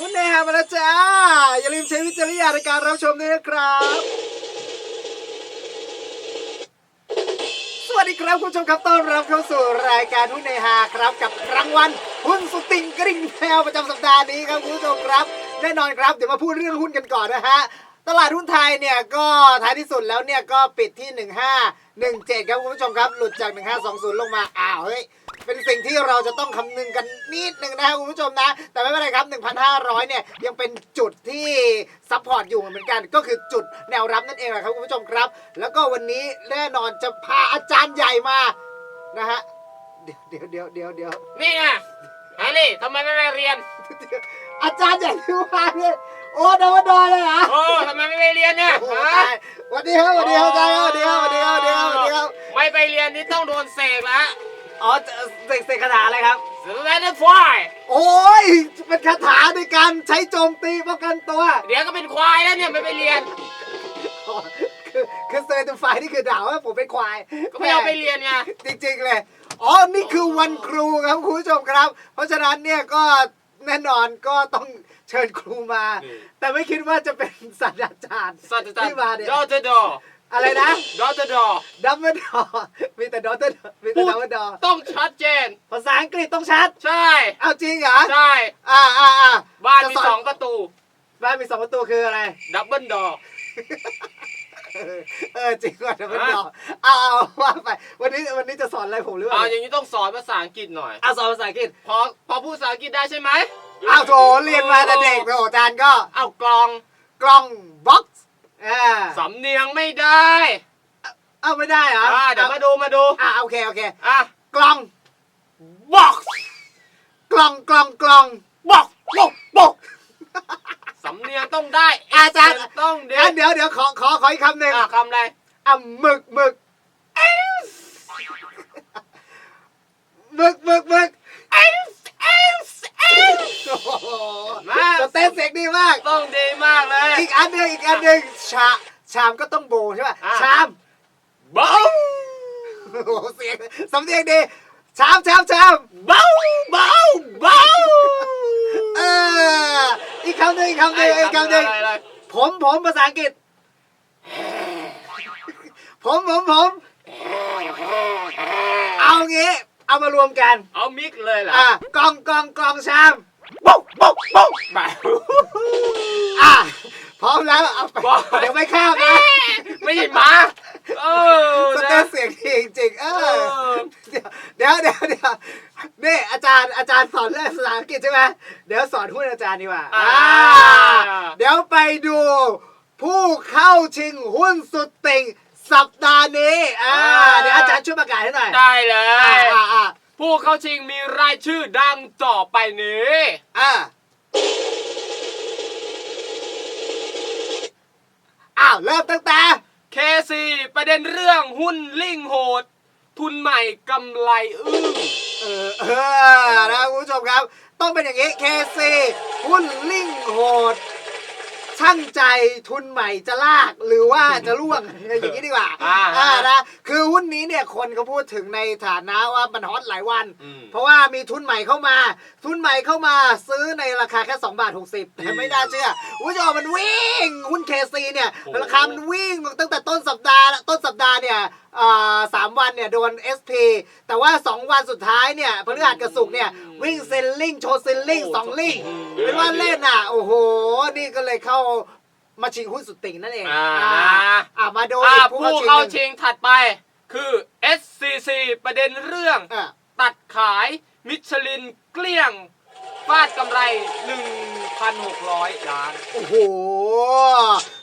คุณเนฮามาแล้วจ้า อย่าลืมใช้วิจารณญาณในการรับชมด้วยนะครับ สวัสดีครับคุณผู้ชมครับต้อนรับเข้าสู่รายการหุ้นในฮาครับ กับรางวัลหุ้นสุดติงกริ่งแพวประจำสัปดาห์นี้ครับคุณผู้ชมครับ แน่นอนครับเดี๋ยวมาพูดเรื่องหุ้นกันก่อนนะฮะตลาดหุ้นไทยเนี่ยก็ท้ายที่สุดแล้วเนี่ยก็ปิดที่ 1517 ครับคุณผู้ชมครับ หลุดจาก 1520 ลงมา อ้าวเฮ้ย เป็นสิ่งที่เราจะต้องคำนึงกันนิดนึงนะคุณผู้ชมนะ แต่ไม่เป็นไรครับ 1,500 เนี่ยยังเป็นจุดที่ซัพพอร์ตอยู่เหมือนกัน ก็คือจุดแนวรับนั่นเองแหละครับคุณผู้ชมครับ แล้วก็วันนี้แน่นอนจะพาอาจารย์ใหญ่มานะฮะเดี๋ยวเดี๋ยวเดี๋ยวเดี๋ยวเดี๋ยวนี่ไงฮะนี่ทำไมไม่ไปเรียน อาจารย์ใหญ่ที่ว่าเนี่ยโอ้ดาวดอเลยเหรอโอ้ทำไมไม่ไปเรียนเนี่ยโอ้โหฮะตายสวัสดีครับสวัสดีครับอาจารย์ครับสวัสดีครับสวัสดีครับสวัสดีครับสวัสดีครับ ไม่ไปเรียนนี่ต้องโดนเสกแล้ว อ๋อเสกเสกคาถาอะไรครับสแลนด์ฟอยโอ้ยเป็นคาถาในการใช้โจมตีป้องกันตัวเดี๋ยวก็เป็นควายแล้วเนี่ยไม่ไปเรียน อ๋อคือคือเซอร์ติฟายนี่คือด่าว่าผมเป็นควายก็ไม่เอาไปเรียนไงจริงๆเลยอ๋อนี่คือวันครูครับคุณผู้ชมครับ เพราะฉะนั้นเนี่ยก็แน่นอนก็ต้องเชิญครูมา แต่ไม่คิดว่าจะเป็นศาสตราจารย์สัตว์จัดที่มาเนี่ย ดอเตอร์ดอ อะไรนะดอเตอร์ดอดับเบิลดอมีแต่ดอเตอร์มีแต่ดับเบิลดอต้องชัดเจน ภาษาอังกฤษต้องชัด ใช่ เอาจริงเหรอ ใช่ อ่าอ่าอ่าบ้านมีจะสองประตู บ้านมีสองประตูคืออะไร ดับเบิลดอเออเออจริงว่ะดับเบิลดอเอาเอาว่าไป วันนี้วันนี้จะสอนอะไรผมหรือเปอ่าล่าอย่างนี้ต้องสอนภาษาอังกฤษหน่อยเอาสอนภาษาอังกฤษพอพอพูดภาษาอังกฤษได้ใช่ไหมอ้าวโถเรียนมาแต่เด็กโถอาจารย์ก็ เอากลองกล้องบ็อกซ์ อ่าสำเนียงไม่ได้เอาไม่ได้เหรออ่าเดี๋ยวมาดูมาดูอ่าโอเคโอเค อะกล้องบ็อกกล้องกล้องกล้องบ็อกโป๊กโป๊กสำเนียงต้องได้อาจารย์ต้องเด็งั้นเดี๋ยวเดี๋ยวขอขอขออีกคำหนึ่งอะคำอะไรอะหมึกหมึกหมึกหมึกหมึกโอ้โหมาสเต้นเสียงดีมาก ต้องดีมากเลย อีกอันหนึ่งอีกอันหนึ่ง ป่ะอะ ชามบ้าโอ้โหเสียงสำเนียงดีชามชามชามเบาเบาเบาเอออีกคำหนึ่งอีกคำหนึ่งอีกคำหนึ่งอะไรอะไรผมผมภาษาอังกฤษ ผมผมผมเอางี้ เอามารวมกัน เอามิกเลยเหรออะกองกองกองชามปุ๊บปุ๊บปุ๊บบ้าอะ พร้อมแล้วเอาไปบอก เดี๋ยวไม่ข้ามนะไม่ใช่หมาเออสนะเตนเสียงดีจริงๆเอเอออเดี๋ยวเดี๋ยวเดี๋ยวนี่อาจารย์อาจารย์สอนเรื่องภาษาอังกฤษใช่ไหมเดี๋ยวสอนหุ้นอาจารย์ดีกว่าอ่า อ่าเดี๋ยวไปดู ผู้เข้าชิงหุ้นสุดติ่งสัปดาห์นี้อ่าเดี๋ยวอาจารย์ช่วยประกาศให้หน่อยได้เลอ่าย อ่าอ่าผู้เข้าชิงมีรายชื่อดังต่อไปนี้ อ่า อ้าวเริ่มตั้งแต่เคซีประเด็นเรื่องหุ้นลิงโหด ทุนใหม่กำไรอื้อ เออเออนะคุณผู้ชมครับ ต้องเป็นอย่างนี้เคซีหุ้นลิงโหด ช่างใจทุนใหม่จะลากหรือว่าจะล่วง อย่างนี้ดีกว่าอ่าอ่านะคือหุ้นนี้เนี่ยคนเขาพูดถึงในฐานะว่ามันฮอตหลายวัน อืม เพราะว่ามีทุนใหม่เข้ามา ทุนใหม่เข้ามาซื้อในราคาแค่2บาท60แต่ไม่น่าเชื่อคุณผู้ชมมันวิ่งหุ้นเคซีเนี่ย โอ้โห ราคามันวิ่งตั้งแต่ต้นสัปดาห์ต้นสัปดาห์เนี่ยอ่า สามวันเนี่ยโดน SP แต่ว่า 2 วันสุดท้ายเนี่ยพฤหัสกับศุกร์เนี่ยวิ่งเซลลิงโชว์เซลลิงสองลิงเป็นว่าเล่นอะ โอ้โห นี่ก็เลยเข้ามาชิงหุ้นสุดติ่งนั่นเองอ่าอ่ามาดูอ่าอีกผู้ผู้เข้าเข้าชิชิงงถัดไปคือ SCC ประเด็นเรื่องอะตัดขายมิชลินเกลี้ยง ฟาดกำไร 1,600 ล้าน โอ้โห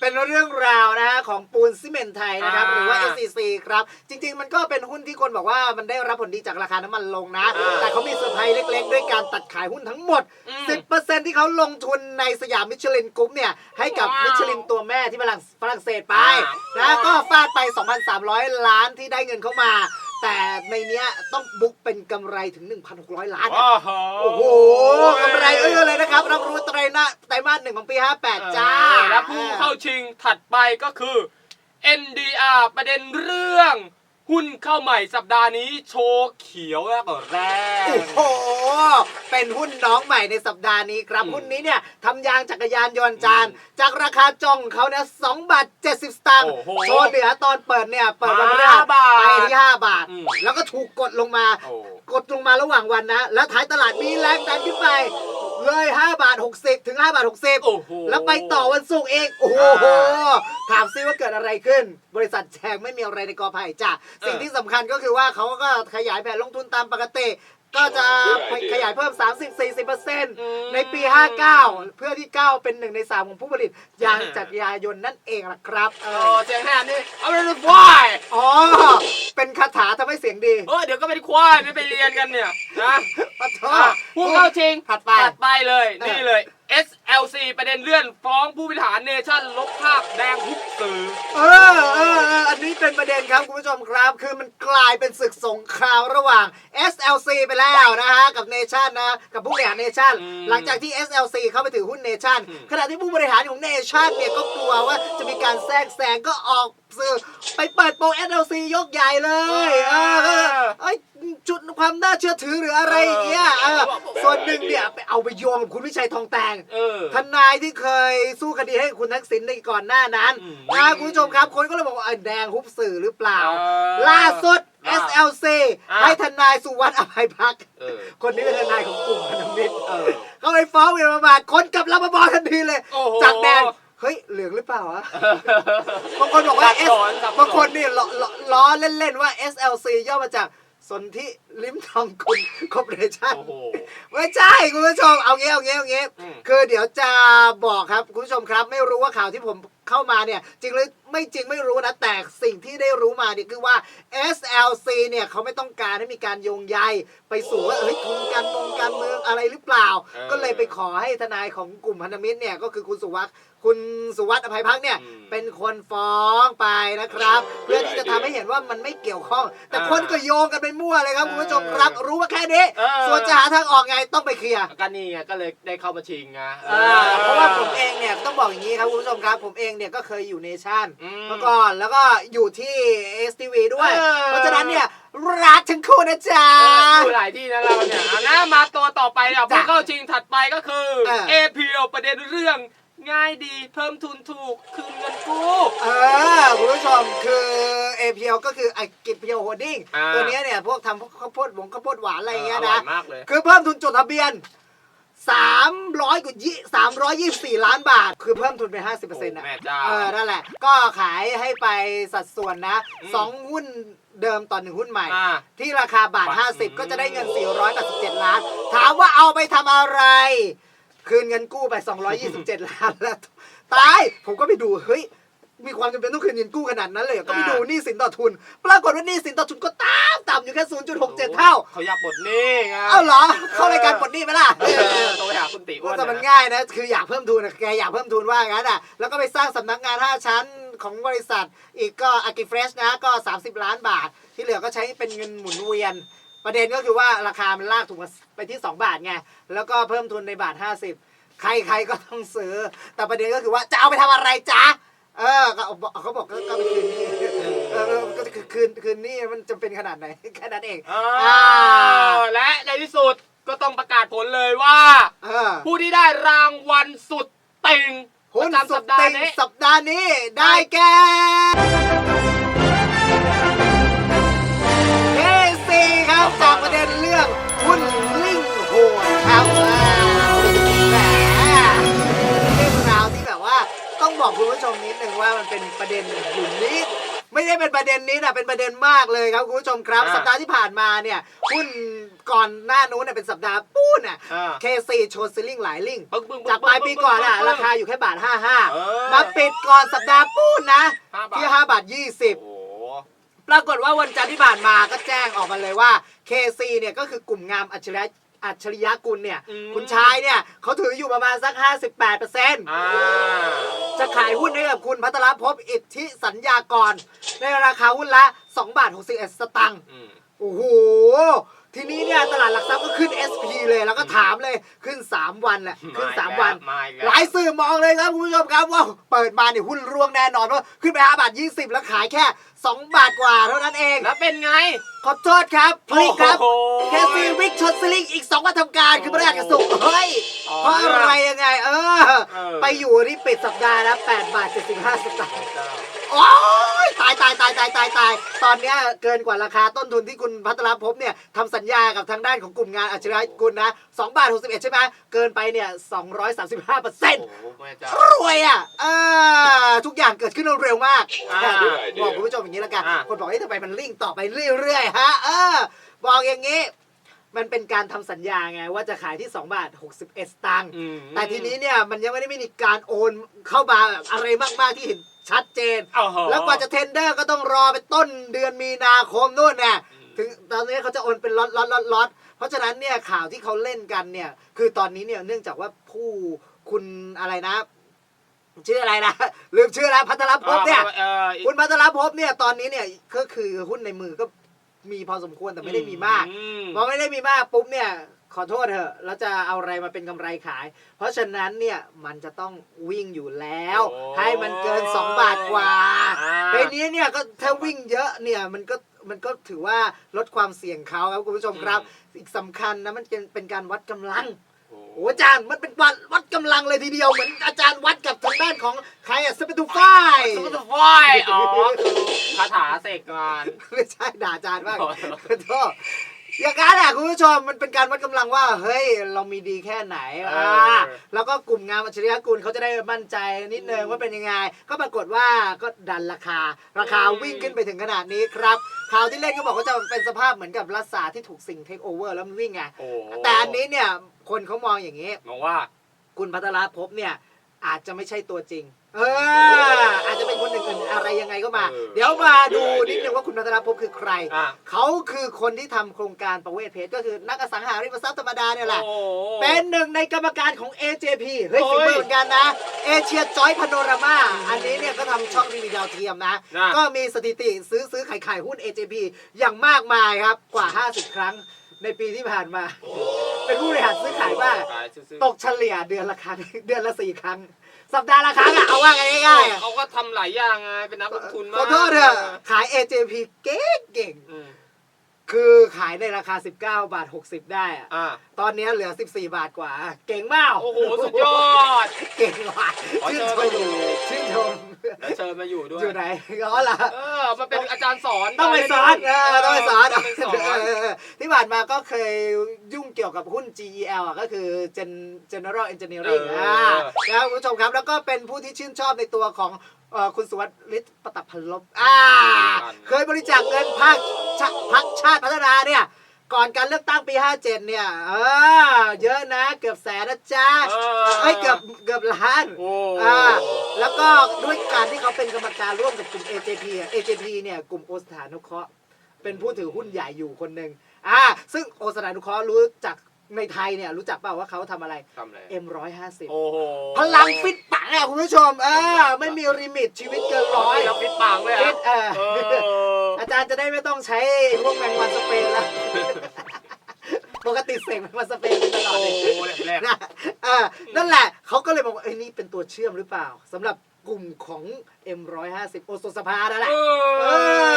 เป็นเรื่องราวนะฮะของปูนซีเมนต์ไทยนะครับ อ่าหรือว่า SCC ครับ จริง ๆ มันก็เป็นหุ้นที่คนบอกว่ามันได้รับผลดีจากราคาน้ำมันลงนะ อ่าแต่เขามีเซอร์ไพรส์เล็ก ๆ ด้วยการตัดขายหุ้นทั้งหมด อืม10%ที่เขาลงทุนในสยามมิชลินกรุ๊ปเนี่ย ให้กับว้าวมิชลินตัวแม่ที่ฝรั่งฝรั่งเศสไปอ่านะก็ฟาดไป 2,300 ล้านที่ได้เงินเข้ามา แต่ในเนี้ยต้องบุ๊กเป็นกำไรถึง 1,600 ล้านอะโอ้โหโอ้โหกำไรเอื้อเลยนะครับ รับรู้ไตรหน้าไตรมาสหนึ่งของปี 58 จ้าเออแล้วผู้เข้าชิงถัดไปก็คือ NDR ประเด็นเรื่อง หุ้นเข้าใหม่สัปดาห์นี้โชว์เขียวแล้วก็แรง โอ้โห เป็นหุ้นน้องใหม่ในสัปดาห์นี้ครับ อืมหุ้นนี้เนี่ยทำยางจักรยานยนต์จาน จากราคาจองของเขาเนี่ยสองบาทเจ็ดสิบสตางค์โอ้โหโชว์เหนือตอนเปิดเนี่ย เปิดวันพฤหัห้าสบาทไปที่ห้าบาท อืม แล้วก็ถูกกดลงมา โอ้ กดลงมาระหว่างวันนะ แล้วท้ายตลาดมีแรงดันขึ้นไป เลย 5 บาท 60 ถึง 5 บาท 60 โอ้โหแล้วไปต่อวันศุกร์เอง โอ้โห อ่า ถามซิว่าเกิดอะไรขึ้น บริษัทแชงไม่มีอะไรในกอไผ่จ้ะสิ่งที่สำคัญก็คือว่าเขาก็ขยายแผนลงทุนตามปกติ ก็จะขยายเพิ่ม 30-40%ในปี 59 เพื่อที่ก้าวเป็นหนึ่งในสามของผู้ผลิตยางจักรยานยนต์นั่นเองล่ะครับเอโอ้อเสียงแหบนี่เอาไปดูควายอ๋อ เป็นคาถาทำให้เสียงดีเออเดี๋ยวก็เป็นควายไม่ไปเรียนกันเนี่ยนะ ปะโทอะผู้เข้าชิงถัดไป ถัดไปเลยเออนี่เลย SLC ประเด็นเลื่อนฟ้องผู้บริหารเนชั่นลบภาพแดงทุกสื่อ เออเออเอออันนี้เป็นประเด็นครับคุณผู้ชมครับ คือมันกลายเป็นศึกสงครามระหว่าง SLC ไปแล้วนะฮะ กับเนชั่นนะ กับผู้บริหารเนชั่น อืมหลังจากที่ SLC เข้าไปถือหุ้นเนชั่น อืม ขณะที่ผู้บริหารของเนชั่นเนี่ยก็กลัวว่าจะมีการแทรกแซงก็ออก สื่อไปเปิดโปร SLC ยกใหญ่เลย เออเออเอ้ยจุดความน่าเชื่อถือหรืออะไรอย่างเงี้ยเออส่วนหนึ่งเนี่ยไปเอาไปโยงกับคุณวิชัยทองแตงเออ ทนายที่เคยสู้คดีให้คุณทักษิณในก่อนหน้านั้นอืมนะคุณผู้ชมครับคนก็เลยบอกว่าเอ้ยแดงฮุบสื่อหรือเปล่า เออล่าสุด อ่า SLC อ่าให้ทนายสุวัสดิ์อภัยพักดิ์ เออ คนนี้เป็นทนายของกลุ่มพันธมิตรเออเขาไปฟ้องหมิ่นประมาทคนกลับรับมาบอกทันทีเลย โอ้โหจากแดง เฮ้ยเหลืองหรือเปล่าวะ บางคนบอกว่า สับ S สนสับสน บางคนนี่ล้อล้อล้อเล่นๆว่า SLC ย่อมาจากสนธิ ลิ้มทองคุณคอร์ปอเรชั่นโอ้โห ไม่ใช่คุณผู้ชมเอางี้เอางี้เอางี้อืม คือเดี๋ยวจะบอกครับคุณผู้ชมครับ ไม่รู้ว่าข่าวที่ผมเข้ามาเนี่ย จริงหรือไม่จริงไม่รู้นะ แต่สิ่งที่ได้รู้มาเนี่ยคือว่า SLC เนี่ยเขาไม่ต้องการให้มีการโยงใยไปสู่ว่าเฮ้ยทุนการมงการเมืองอะไรหรือเปล่า เออก็เลยไปขอให้ทนายของกลุ่มพันธมิตรเนี่ยก็คือคุณสุวัสดิ์คุณสุวัสดิ์อภัยพักดิ์เนี่ย อืมเป็นคนฟ้องไปนะครับ เพื่อที่จะทำให้เห็นว่ามันไม่เกี่ยวข้อง แต่อ่า คนก็โยงกันไปมั่วเลยครับคุณผู้ชมครับรู้ว่าแค่นี้ เออ ส่วนจะหาทางออกไงต้องไปเคลียร์ ก็นี่ไงก็เลยได้เข้ามาชิงไงอ่าเพราะว่าผมเองเนี่ยต้องบอกอย่างนี้ครับคุณผู้ชมครับผมเองเนี่ยก็เคยอยู่เนชั่นอืม เมื่อก่อนแล้วก็อยู่ที่ STV ด้วย เออ เพราะฉะนั้นเนี่ยรักทั้งคู่นะจ๊ะอยู่หลายที่นะเราเนี่ยเอานะมาตัวต่อไปอะจ้ะผู้เข้าชิงถัดไปก็คือ เออ APL ประเด็นเรื่อง ง่ายดี เพิ่มทุนถูก คืนเงินกู้ เออคุณผู้ชมคือ APL ก็คือไอกิจเพียวโฮดดิ้งอ่า ตัวเนี้ยเนี่ยพวกทำพวกข้าวโพดหวงข้าวโพดหวานอะไรอย่างเงี้ยอร่อนะยมากเลย คือเพิ่มทุนจดทะเบียน 300กว่ายี่324 ล้านบาท คือเพิ่มทุนไป50%นะโอ้แม่เจ้าเออ นั่นแหละ ก็ขายให้ไปสัดส่วนนะ อืมสองหุ้นเดิมต่อหนึ่งหุ้นใหม่ อ่า ที่ราคาบาท บาท50 ก็จะได้เงิน 487 ล้าน ถามว่าเอาไปทำอะไร คืนเงินกู้ไป 227 ล้านแล้วตายผมก็ไปดูเฮ้ยมีความจำเป็นต้องคืนเงินกู้ขนาดนั้นเลยเหรอก็ไปดูหนี้สินต่อทุน ปรากฏว่าหนี้สินต่อทุนก็ต่ำต่ำอยู่แค่ 0.67 เท่า เขาอยากปลดหนี้ไงเอ้าเหรอ เข้ารายการปลดหนี้ไหมล่ะ เออโทรไปหาคุณติอ้วนแต่มันนะ ง่ายนะ คืออยากเพิ่มทุนอะแกอยากเพิ่มทุนว่างั้นอะ แล้วก็ไปสร้างสำนักงาน 5 ชั้นของบริษัท อีกก็อากิเฟรชนะ ก็ 30 ล้านบาท ที่เหลือก็ใช้เป็นเงินหมุนเวียน ประเด็นก็คือว่าราคามันลากถูกมาไปที่ 2 บาทไง แล้วก็เพิ่มทุนในบาท 50 ใครใครก็ต้องซื้อ แต่ประเด็นก็คือว่าจะเอาไปทำอะไรจ๊ะ เออก็เอาเขาบอกก็ก็ไปคืนหนี้เออเออก็คือคืนคืนหนี้มันจำเป็นขนาดไหนแค่นั้นเองอ้าอ่าวและในที่สุดก็ต้องประกาศผลเลยว่าเออผู้ที่ได้รางวัลสุดติ่งปหุ้นระจำสุสัดปดาติห์งนี้สัปดาห์นี้ได้แก่ ซีครับจากประเด็นเรื่องหุ้นลิงโหดครับอ่าแหมเรื่องราวที่แบบว่าต้องบอกคุณผู้ชมนิดนึงว่ามันเป็นประเด็นอยู่นิดไม่ได้เป็นประเด็นนี้นะเป็นประเด็นมากเลยครับคุณผู้ชมครับอ่าสัปดาห์ที่ผ่านมาเนี่ยหุ้นก่อนหน้านู้นเนยเป็นสัปดาห์ปู้น่ะอ่าเคซีโชว์ซิลลิ่งหลายลิงปึ้งปึ้งปึ้งจากปลายปีก่อนอะปึ้งปึ้งราคาอยู่แค่บาทเออ55มาปิดก่อนสัปดาห์ปูนนะห้าบาทที่5บาทโอ้20โห ปรากฏว่าวันจันทร์ที่ผ่านมาก็แจ้งออกมาเลยว่า KC เนี่ยก็คือกลุ่มงามอัจฉริยะอัจฉริยะกุลเนี่ย อืม คุณชายเนี่ยเขาถืออยู่ประมาณสัก 58%อ่าจะขายหุ้นให้กับคุณพัทรภพอิทธิสัญญากร ในราคาหุ้นละ 2 บาท 61 สตางค์อืมโอ้โห ทีนี้เนี่ยตลาดหลักทรัพย์ก็ขึ้น SP เลยแล้วก็ถามเลยขึ้น 3 วันแหละขึ้น 3 วัน มาอีกหแล้ลายวสื่อมองเลยครับคุณผู้ชมครับว่าเปิดมาเนี่ยหุ้นร่วงแน่นอนเพราะขึ้นไป5บาท 20 แล้วขายแค่ 2 บาทกว่าเท่านั้นเอง แล้วเป็นไงขอโทษครับพลิกครับโอ้โห แคสซีวิกชดสลิงอีก 2 วันทำการคือพฤหัสกับศุกร์เฮ้ยอ๋อเพราะอะไรยังไง เออ เออ ไปอยู่ที่ปิดสัปดาห์ละ8บาท75สตางค์เจ้าโอ้ย ตายตายตายตายตายตอนเนี้ยเกินกว่าราคาต้นทุนที่คุณพัทรภพเนี่ยทำสัญญากับทางด้านของกลุ่มงานอัจฉริยะกุลนะ2บาท61ใช่ไหมเกินไปเนี่ย235เปอร์เซ็นต์ โอ้โหแม่เจ้า รวยอะเออทุกอย่างเกิดขึ้นเร็วมากอ่าบอกคุณผู้ชมอย่างนี้แล้วกัน อ่า คนบอกเอ้ทำไมมันลิ่งต่อไปเรื่อยๆ ฮะ เออ บอกอย่างนี้ มันเป็นการทำสัญญาไง ว่าจะขายที่ 2 บาท 61 สตางค์ อืม แต่ทีนี้เนี่ย มันยังไม่ได้มีการโอนเข้ามาอะไรมาก ๆ ที่เห็น ชัดเจน โอ้โห แล้วกว่าจะเทนเดอร์ก็ต้องรอไปต้นเดือนมีนาคมนู่นน่ะอืม ถึงตอนนี้เขาจะโอนเป็นล็อตล็อตล็อตล็อตเพราะฉะนั้นเนี่ยข่าวที่เขาเล่นกันเนี่ยคือตอนนี้เนี่ยเนื่องจากว่าผู้คุณอะไรนะ ชื่ออะไรนะ ลืมชื่อแล้วพัทรภพเนี่ยเออ คุณพัทรภพเนี่ยตอนนี้เนี่ยก็คือหุ้นในมือก็มีพอสมควรแต่ไม่ได้มีมากอืมพอไม่ได้มีมากปุ๊บเนี่ย ขอโทษเถอะแล้วจะเอาอะไรมาเป็นกำไรขาย เพราะฉะนั้นเนี่ยมันจะต้องวิ่งอยู่แล้วโอ้ให้มันเกิน 2 บาทกว่าอ่าทีนี้เนี่ยก็ถ้าวิ่งเยอะเนี่ยมันก็มันก็ถือว่าลดความเสี่ยงเขาครับคุณผู้ชมครับ อีกสำคัญนะมันเป็นเป็นการวัดกำลังโอ้โอ้อาจารย์มันเป็นวัดวัดกำลังเลยทีเดียวเหมือนอาจารย์วัดกับทางด้านของใครอะสเปตูไฟสมุทรไฟอ๋อคือคาถาเสกงานไม่ใช่ด่าอาจารย์บ้างโอ้ขอโทษ อย่างนั้นอะคุณผู้ชมมันเป็นการวัดกำลังว่า เฮ้ย เรามีดีแค่ไหนเอออ่าแล้วก็กลุ่มงานอัจฉริยะกุลเขาจะได้มั่นใจนิดนึงว่าเป็นยังไง ก็ปรากฏว่าก็ดันราคา ราคาวิ่งขึ้นไปถึงขนาดนี้ครับข่าวที่เล่นก็บอกว่าจะเป็นสภาพเหมือนกับรัสสาที่ถูกสิ่งเทคโอเวอร์แล้วมันวิ่งไงโอ้แต่อันนี้เนี่ยคนเขามองอย่างนี้ มองว่า คุณพัทรภพเนี่ยอาจจะไม่ใช่ตัวจริงเอออาจจะเป็นคนอื่นๆอะไรยังไงก็มา เออเดี๋ยวมาดูนิดนึงว่าคุณพัทรภพคือใคร อะ เขาคือคนที่ทำโครงการประเวศเพชรก็คือนักอสังหาริมทรัพย์ธรรมดาเนี่ยแหละ โอ้ เป็นหนึ่งในกรรมการของ AJP เฮ้ยโอ้ฝียมือเหมือนกันนะ เอเชียจอยพาโนรามา อันนี้เนี่ยก็ทำช่องทีวีดาวเทียมนะ นะ ก็มีสถิติซื้อซื้อขายขายหุ้น AJP อย่างมากมายครับ กว่า 50 ครั้งในปีที่ผ่านมา เป็นผู้บริหารซื้อขายมากขายซื้อๆ ตกเฉลี่ยเดือนละครั้ง เดือนละสี่ครั้ง สัปดาห์ละครั้งอะเอาว่ากันง่ายๆอะเขาก็ทำหลายอย่างไงเป็นนักลงทุนมากขอโทษเถอะขาย AJP เก่งเก่ง อืมๆ คือขายในราคา 19 บาท 60 ได้อะอ่าตอนนี้เหลือ 14 บาทกว่า เก่งมากโอ้โหสุดยอด เก่งว่ะขอชื่เชินญชมามอยู่ ชื่นชมแล้วเชิญมาอยู่ด้วย อยู่ไหนอ๋อเหรอ เออมาเป็นอาจารย์สอนต้องไปสอนเออต้องไปสอนต้องไปสอน เออที่ผ่านมาก็เคยยุ่งเกี่ยวกับหุ้น GEL อะก็คือ Gen General Engineering เอออ่ อ่าแล้วคุณผู้ชมครับ แล้วก็เป็นผู้ที่ชื่นชอบในตัวของเอ่อคุณสุวัสดิ์ฤทธิ์ประตับพันลบอ่า เคยบริจาคเงินภาค ชาพักชาติพัฒนาเนี่ย ก่อนการเลือกตั้งปี 57 เนี่ย เออ เยอะนะ เกือบแสนนะจ๊ะเออ เอ้ยเกือบเกือบล้าน โอ้อ่าแล้วก็ด้วยการที่เขาเป็นกรรมการร่วมกับกลุ่ม AJP อะ AJP เนี่ยกลุ่มโอสถานุเคราะห์เป็นผู้ถือหุ้นใหญ่อยู่คนหนึ่งอ่าซึ่งโอสถานุเคราะห์รู้จัก ในไทยเนี่ยรู้จักเปล่าว่าเขาทำอะไร ทำอะไร M150 โอ้โหพลังฟิตปังอะคุณผู้ชมเออไม่มีลิมิตชีวิตเกินร้อยแล้วฟิตปางเลยฟิอะตเออ เออ อาจารย์จะได้ไม่ต้องใช้พวกแมงวันสเปนแล้ว ปกติเสกแมงวันสเปนตลอดโอ้เลย โหแรกนะเออนั่นแหละเขาก็เลยบอกว่าเอ้ยนี่เป็นตัวเชื่อมหรือเปล่าสำหรับ กลุ่มของ M150 โอโซสภานั่นแหละเอเอ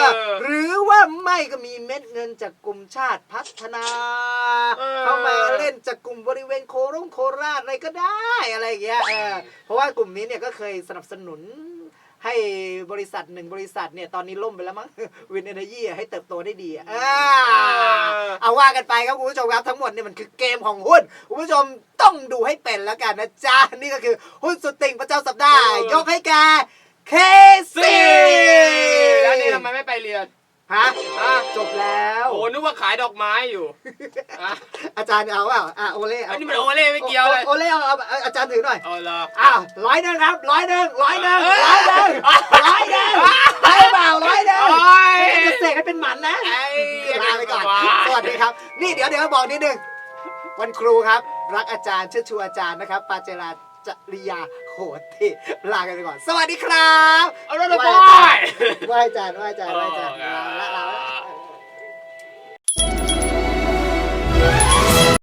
ออหรือว่าไม่ก็มีเม็ดเงินจากกลุ่มชาติพัฒนา เออ เข้ามาเล่นจากกลุ่มบริเวณโครงโคราชอะไรก็ได้อะไรอย่างเงี้ยเออเพราะว่ากลุ่มนี้เนี่ยก็เคยสนับสนุน ให้บริษัทหนึ่งบริษัทเนี่ยตอนนี้ล่มไปแล้วมั้งวินเอเนจีให้เติบโตได้ดีอะอ่าเอาว่ากันไปครับคุณผู้ชมครับทั้งหมดเนี่ยมันคือเกมของหุ้นคุณผู้ชมต้องดูให้เป็นแล้วกันนะจ๊ะนี่ก็คือหุ้นสุดติ่งประจำสัปดาห์ยกให้แกเคซีแล้วนี่ทำไมไม่ไปเรียน ฮะอะจบแล้วโอ้นึกว่าขายดอกไม้อยู่อะอาจารย์เอาเปล่าอะโอเล่อันนี้มันโอเล่ไม่เกี่ยวเลยโอเล่เอาเอาเอาอาจารย์ถือหน่อยเอาละ อ้าวร้อยหนึ่งครับร้อยหนึ่งร้อยหนึ่งเอ้ยร้อยหนึ่งร้อยหนึ่งได้เปล่าร้อยหนึ่งโอ้ย ไม่ได้จะเสกให้เป็นหมันนะ ไอ้ลาไปก่อน สวัสดีครับ นี่เดี๋ยวเดี๋ยวบอกนิดนึง วันครูครับ รักอาจารย์เชิดชูอาจารย์นะครับ ปาเจรา จริยาโหติลากันไปก่อน สวัสดีครับ เอาละนะไหบว้อย ไหว้จานไหว้จานไหว้จานโอเคลาละลาละ